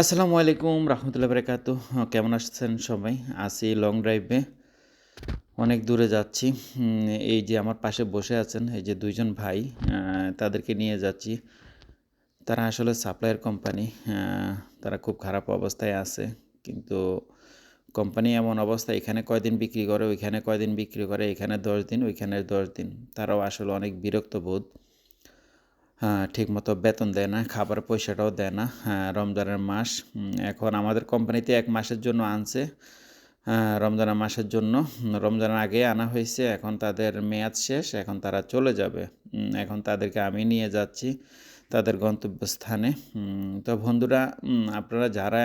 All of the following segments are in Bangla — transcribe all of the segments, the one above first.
আসসালামু আলাইকুম রহমতুল্লাহ বরকাত কেমন আসছেন সবাই? আসি লং ড্রাইভে অনেক দূরে যাচ্ছি। এই যে আমার পাশে বসে আছেন এই যে দুইজন ভাই তাদেরকে নিয়ে যাচ্ছি। তারা আসলে সাপ্লায়ার কোম্পানি তারা খুব খারাপ অবস্থায় আছে। কিন্তু কোম্পানি এমন অবস্থা, এখানে কয়দিন বিক্রি করে, ওইখানে কয়দিন বিক্রি করে, এখানে দশ দিন, ওইখানে দশ দিন। তারাও আসলে অনেক বিরক্ত বোধ। হ্যাঁ ঠিকমতো বেতন দেয় না খাবার পয়সাটাও দেয় না হ্যাঁ রমজানের মাস। এখন আমাদের কোম্পানিতে এক মাসের জন্য আনছে হ্যাঁ, রমজানের মাসের জন্য। রমজানের আগে আনা হয়েছে এখন তাদের মেয়াদ শেষ এখন তারা চলে যাবে। এখন তাদেরকে আমি নিয়ে যাচ্ছি তাদের গন্তব্যস্থানে। তো বন্ধুরা আপনারা যারা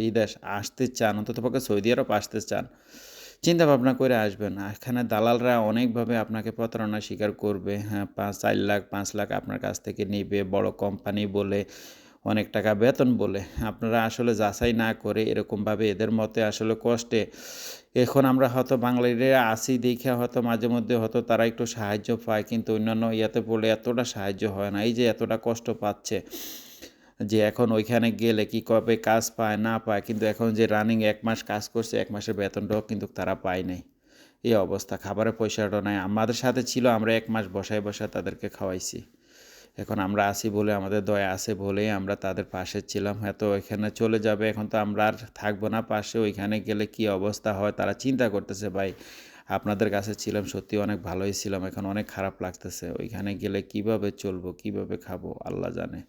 বিদেশ আসতে চান অন্ততপক্ষে সৌদি আরব আসতে চান চিন্তা ভাবনা করে আসবেন এখানে দালালরা অনেকভাবে আপনাকে প্রতারণা স্বীকার করবে। হ্যাঁ পাঁচ, চার লাখ, পাঁচ লাখ আপনার কাছ থেকে নিবে, বড় কোম্পানি বলে, অনেক টাকা বেতন বলে। আপনারা আসলে যাচাই না করে এরকমভাবে এদের মতে আসলে কষ্টে। এখন আমরা হয়তো বাঙালিরা আসি দেখে হয়তো মাঝে মধ্যে হয়তো তারা একটু সাহায্য পায়, কিন্তু অন্যান্য ইয়াতে পড়লে এতটা সাহায্য হয় না। এই যে এতটা কষ্ট পাচ্ছে। যে এখন ওইখানে গেলে কি কবে কাজ পায়, না পায়, কিন্তু এখন যে রানিং এক মাস কাজ করছে, এক মাসের বেতনটাও কিন্তু তারা পায় নাই। এই অবস্থা, খাবারের পয়সাটাও নাই। আমাদের সাথে ছিল, আমরা এক মাস বসায় বসায় তাদেরকে খাওয়াইছি। এখন আমরা আসি বলে, আমাদের দয়া আছে বলেই আমরা তাদের পাশে ছিলাম। এত ওইখানে চলে যাবে, এখন তো আমরা আর থাকব না পাশে। ওইখানে গেলে কি অবস্থা হয়, তারা চিন্তা করতেছে, ভাই, আপনাদের কাছে ছিলাম, সত্যি অনেক ভালোই ছিলাম, এখন অনেক খারাপ লাগতেছে। ওইখানে গেলে কীভাবে চলবো, কীভাবে খাব, আল্লাহ জানে।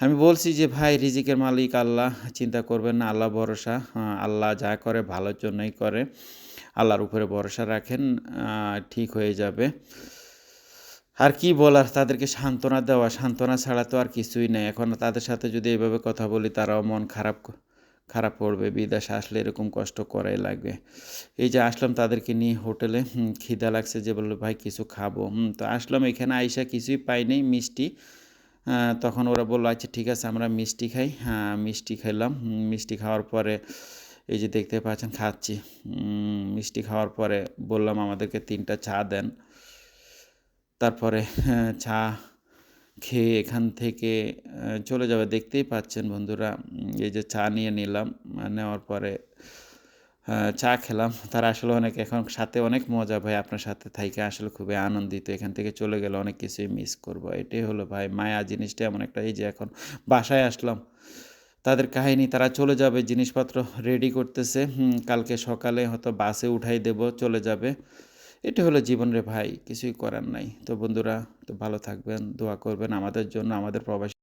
আমি বলছি যে, ভাই, রিজিকের মালিক আল্লাহ, চিন্তা করবেন না, আল্লাহ ভরসা। আল্লাহ যা করে ভালোর জন্যই করে। আল্লাহর উপরে ভরসা রাখেন ঠিক হয়ে যাবে। আর কি বলার, তাদেরকে সান্ত্বনা দেওয়া। সান্ত্বনা ছাড়া তো আর কিছুই নেই। এখন তাদের সাথে যদি এইভাবে কথা বলি, তারাও মন খারাপ খারাপ পড়বে বিদেশ আসলে এরকম কষ্ট করাই লাগবে। এই যে, আসলাম তাদেরকে নিয়ে হোটেলে। খিদা লাগছে যে, বলল, ভাই, কিছু খাব। তো আসলাম এখানে, আইসা কিছুই পাইনি মিষ্টি। তখন ওরা বলল আচ্ছা ঠিক আছে আমরা মিষ্টি খাই। হ্যাঁ মিষ্টি হুম, মিষ্টি খাওয়ার পরে এই যে দেখতে পাচ্ছেন খাচ্ছি। মিষ্টি খাওয়ার পরে বললাম আমাদেরকে তিনটা চা দেন। তারপরে হ্যাঁ, চা খেয়ে এখান থেকে চলে যাবে। দেখতেই পাচ্ছেন বন্ধুরা এই যে চা নিয়ে নিলাম। নেওয়ার পরে চা খেলাম। তারা আসলে অনেক এখন সাথে অনেক মজা ভাই আপনার সাথে থাইকে আসলে খুবই আনন্দিত। এখান থেকে চলে গেলে অনেক কিছুই মিস করব। এটাই হলো ভাই মায়া জিনিসটা এমন একটা, এই যে এখন বাসায় আসলাম। তাদের কাহিনী, তারা চলে যাবে, জিনিসপত্র রেডি করতেছে। কালকে সকালে হয়তো বাসে উঠাই দেব, চলে যাবে। এটা হলো জীবন রে ভাই, কিছুই করার নাই। তো বন্ধুরা, তো ভালো থাকবেন, দোয়া করবেন আমাদের জন্য, আমাদের প্রবাসী